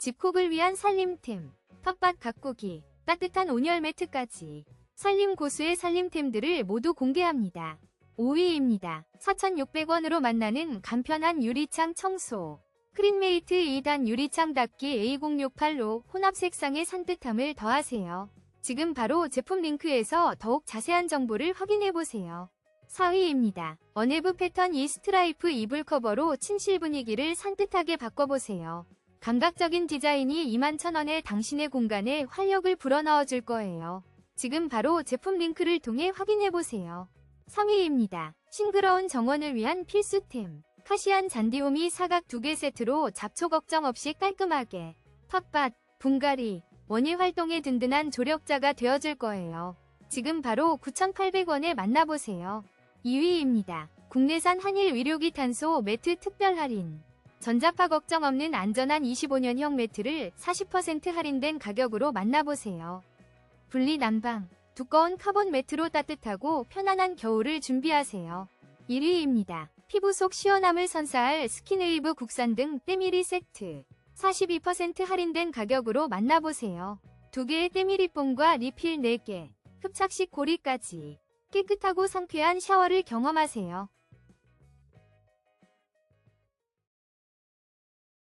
집콕을 위한 살림템, 텃밭 가꾸기, 따뜻한 온열 매트까지 살림 고수의 살림템들을 모두 공개합니다. 5위입니다. 4,600원으로 만나는 간편한 유리창 청소. 크린메이트 2단 유리창 닫기 A068로 혼합 색상의 산뜻함을 더하세요. 지금 바로 제품 링크에서 더욱 자세한 정보를 확인해보세요. 4위입니다. 어네브 패턴 이 스트라이프 이불 커버로 침실 분위기를 산뜻하게 바꿔보세요. 감각적인 디자인이 21,000원에 당신의 공간에 활력을 불어넣어 줄 거예요. 지금 바로 제품 링크를 통해 확인해보세요. 3위입니다. 싱그러운 정원을 위한 필수템. 카시안 잔디오미 사각 2개 세트로 잡초 걱정 없이 깔끔하게 텃밭, 분갈이, 원예 활동에 든든한 조력자가 되어줄 거예요. 지금 바로 9,800원에 만나보세요. 2위입니다. 국내산 한일 의료기 탄소 매트 특별 할인. 전자파 걱정 없는 안전한 25년형 매트를 40% 할인된 가격으로 만나보세요. 분리 난방, 두꺼운 카본 매트로 따뜻하고 편안한 겨울을 준비하세요. 1위입니다. 피부 속 시원함을 선사할 스킨웨이브 국산 등 때밀이 세트. 42% 할인된 가격으로 만나보세요. 두 개의 때밀이 뽕과 리필 4개, 흡착식 고리까지 깨끗하고 상쾌한 샤워를 경험하세요.